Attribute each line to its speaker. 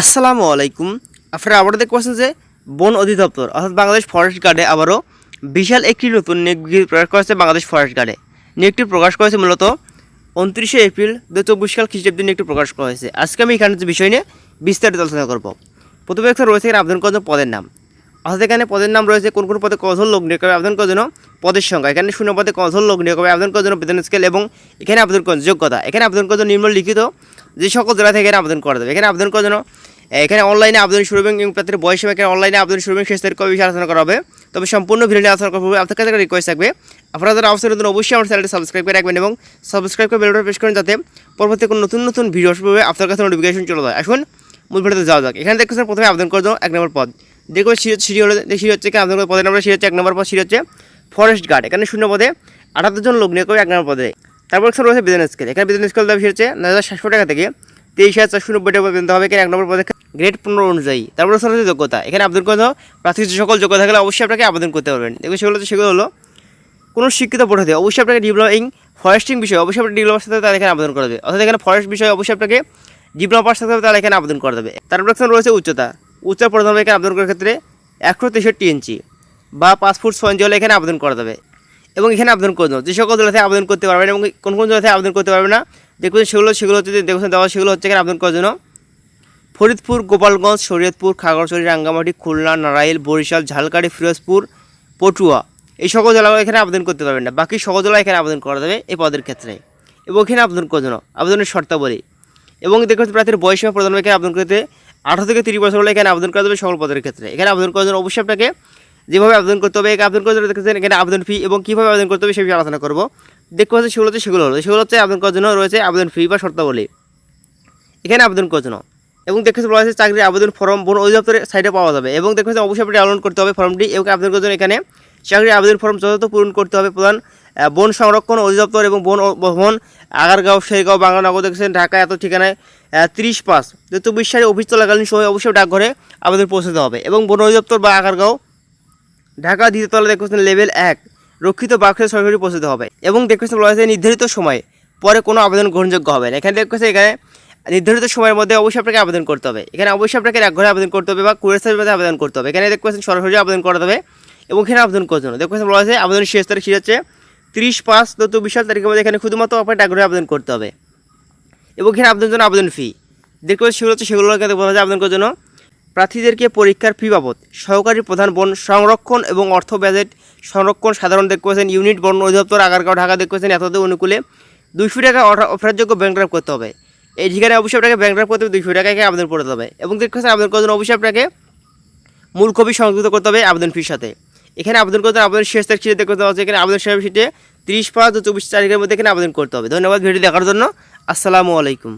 Speaker 1: আসসালামু আলাইকুম। আপনারা আবারও দেখতে পাচ্ছেন যে বন অধিদপ্তর, অর্থাৎ বাংলাদেশ ফরেস্ট গার্ডে আবারও বিশাল একটি নতুন নিয়োগ প্রকাশ করেছে বাংলাদেশ ফরেস্ট গার্ডে নিয়োগটি প্রকাশ করেছে মূলত উনত্রিশে এপ্রিল দু চব্বিশ সাল খ্রিস্টাব্দে নিয়োগটি প্রকাশ করা হয়েছে। আজকে আমি এখানে বিষয় নিয়ে বিস্তারিত আলোচনা করব। প্রথমে একটা রয়েছে এখানে আবেদন করার পদের নাম। অর্থাৎ এখানে পদের নাম রয়েছে কোন কোন পদে কজন লোক নিয়োগ করবে, আবেদন করার জন্য পদের সংখ্যা। এখানে শূন্য পদে কজন লোক নিয়োগ করবে, আবেদন করার জন্য বেতন স্কেল এবং এখানে আবেদন করার যোগ্যতা। এখানে আবেদন করার জন্য নিম্নলিখিত যে সকল জেলা থেকে এখানে আবেদন করা যাবে। এখানে আবেদন করার জন্য এখানে অনলাইনে আবেদন শুরু এবং প্রার্থীর বয়স এবং এখানে অনলাইনে আবেদন শুরু হবে শেষ তারিখ কবে আলোচনা করা হবে। তবে সম্পূর্ণ ভিডিও আলোচনা করা হবে আপনার কাছে রিকোয়েস্ট থাকবে। আপনারা যারা অবশ্যই নতুন অবশ্যই আমার চ্যানেলটি সাবস্ক্রাইব করে রাখবেন এবং সাবস্ক্রাইব করে বেলটা প্রেস করেন যাতে পরবর্তী কোনো নতুন নতুন ভিডিও আসবে আপনার কাছে নোটিফিকেশন চলে যায়। এখন মূল ভিডিওতে যাওয়া যাক। এখানে দেখতেছেন প্রথমে আবেদন করে এক নম্বর পদ। দেখো সিঁড়ি হলো সিঁড়ি হচ্ছে আবেদন করে পদের নম্বর সিঁড়ি হচ্ছে এক নম্বর পদ, সিঁড়ি হচ্ছে ফরেস্ট গার্ড এখানে শূন্য পদে আঠাত্তর জন লোক নিয়োগ করে এক নম্বর পদে। তারপর রয়েছে বেতন স্কেল এখানে বেতন স্কেল দাবি হচ্ছে নয় হাজার সাতশো টাকা থেকে তেইশ হাজার চারশো নব্বই টাকা পর্যন্ত হবে। এখানে এক নম্বর পদে গ্রেড পনেরো অনুযায়ী। তারপর হচ্ছে যোগ্যতা। এখানে আবেদন করে দাও প্রার্থীর যে সকল যোগ্যতা থাকলে অবশ্যই আপনাকে আবেদন করতে পারবেন। দেখুন, সেগুলো সেগুলো হলো কোনো শিক্ষিত হতে অবশ্যই আপনাকে ডিপ্লোমিং ফরেস্টিং বিষয়ে অবশ্যই আপনাকে ডিপ্লোমার সাথে তাহলে এখানে আবেদন করা যাবে। অর্থাৎ এখানে ফরেস্ট বিষয়ে অবশ্যই আপনাকে ডিপ্লোমা পাস থাকতে হবে তাহলে এখানে আবেদন করা যাবে। তারপর এখানে রয়েছে উচ্চতা। উচ্চতা প্রধানত এখানে আবেদন করার ক্ষেত্রে একশো তেষট্টি ইঞ্চি বা ফুট ছয় হলে এখানে আবেদন করা যাবে। এবং এখানে আবেদন করে দেবো যে সকল জেলাতে আবেদন করতে পারবেন এবং কোন কোন জেলাতে আবেদন করতে পারবে না, দেখুন সেগুলো সেগুলো হচ্ছে দেখুন দেওয়া সেগুলো হচ্ছে এখানে আবেদন করার জন্য। ফরিদপুর, গোপালগঞ্জ, শরীয়তপুর, খাগড়াছড়ি, রাঙ্গামাটি, খুলনা, নারাইল, বরিশাল ঝালকাড়ি ফিরোজপুর, পটুয়া। এই সকল জেলাগুলো এখানে আবেদন করতে পারবেন না। বাকি সকল জেলা এখানে আবেদন করা যাবে এই পদের ক্ষেত্রে। এবং এখানে আবেদন করার জন্য আবেদনের শর্তাবলী। এবং পাচ্ছি প্রার্থীর বয়স সীমা প্রদান এখানে আবেদন করতে আঠারো থেকে তিরিশ বছর হলে এখানে আবেদন করা যাবে সকল পদের ক্ষেত্রে। এখানে আবেদন করার জন্য অবশ্যই আপনাকে যেভাবে আবেদন করতে হবে আবেদন করার জন্য দেখতেছেন এখানে আবেদন ফি এবং কীভাবে আবেদন করতে হবে সে বিষয়ে আলোচনা করব। দেখতে পাচ্ছি সেগুলো হচ্ছে সেগুলো হলো। সেগুলো হচ্ছে আবেদন করার জন্য রয়েছে আবেদন ফি বা শর্তাবলী। এখানে আবেদন করার জন্য। এবং দেখেছে বলা হয়েছে চাকরির আবেদন ফর্ম বন অধিদপ্তরের সাইটে পাওয়া যাবে। এবং দেখেছে অবশ্যই আপনি ডাউনলোড করতে হবে ফর্মটি এবং আবেদন করার জন্য এখানে চাকরির আবেদন ফর্ম যথাযথ পূরণ করতে হবে। প্রধান বন সংরক্ষণ অধিদপ্তর এবং বন ভবন, আগারগাঁও, শেরগাঁও, বাংলানগর দেখেছেন ঢাকা এত ঠিকানায় তিরিশ পাঁচ চব্বিশ সালে অফিস চলাকালীন সময় অবশ্যই ডাকঘরে আবেদন পৌঁছাতে হবে। এবং বন অধিদপ্তর বা আগারগাঁও ঢাকা দ্বিতীয় তলা দেখতেছেন লেভেল এক, রক্ষিত বাক্সের সরকারি পৌঁছাতে হবে। এবং দেখতেছেন বলা হয়েছে নির্ধারিত সময়, পরে কোনো আবেদন গ্রহণযোগ্য হবে না। এখানে দেখতেছে এখানে নির্ধারিত সময়ের মধ্যে অবশ্যই আপনাকে আবেদন করতে হবে। এখানে অবশ্যই আপনাকে এক ঘরে আবেদন করতে হবে বা সালের মধ্যে আবেদন করতে হবে। এখানে দেখতেছেন সরাসরি আবেদন করতে হবে এবং এখানে আবেদন জন্য দেখতেছেন বলা হয়েছে আবেদনের শেষ তারিখ হচ্ছে? তিরিশ পাঁচ দু বিশাল তারিখের মধ্যে এখানে শুধুমাত্র আপনার ডাকঘরে আবেদন করতে হবে। এবং এখানে আবেদনের জন্য আবেদন ফি দেখতে পাচ্ছি সেগুলো হচ্ছে সেগুলো বলা যায় আবেদন করার জন্য প্রার্থীদেরকে পরীক্ষার ফি বাবদ সহকারী প্রধান বন সংরক্ষণ এবং অর্থ বাজেট সংরক্ষণ সাধারণ দেখতে পাচ্ছেন ইউনিট বন অধিদপ্তর আগারগাঁও, ঢাকা দেখতে পাচ্ছেন এতদের অনুকূলে দুইশো টাকা অফারযোগ্য ব্যাংক ড্রাফট করতে হবে। এই ঠিকানায় অবশ্যই আপনাকে ব্যাংক ড্রাফট করতে হবে, দুইশো টাকাকে আবেদন করতে হবে। এবং দেখতে পাচ্ছেন আবেদন করার জন্য অবশ্যই আপনাকে মূল কপি সংযুক্ত করতে হবে আবেদন ফির সাথে। এখানে আবেদন করতে হবে আবেদন শেষ তারিখ সিটে দেখতে হচ্ছে এখানে আবেদন শেষ সিটে তিরিশ পাঁচ দু চব্বিশ তারিখের মধ্যে এখানে আবেদন করতে হবে। ধন্যবাদ ভিডিও দেখার জন্য। আসসালামু আলাইকুম।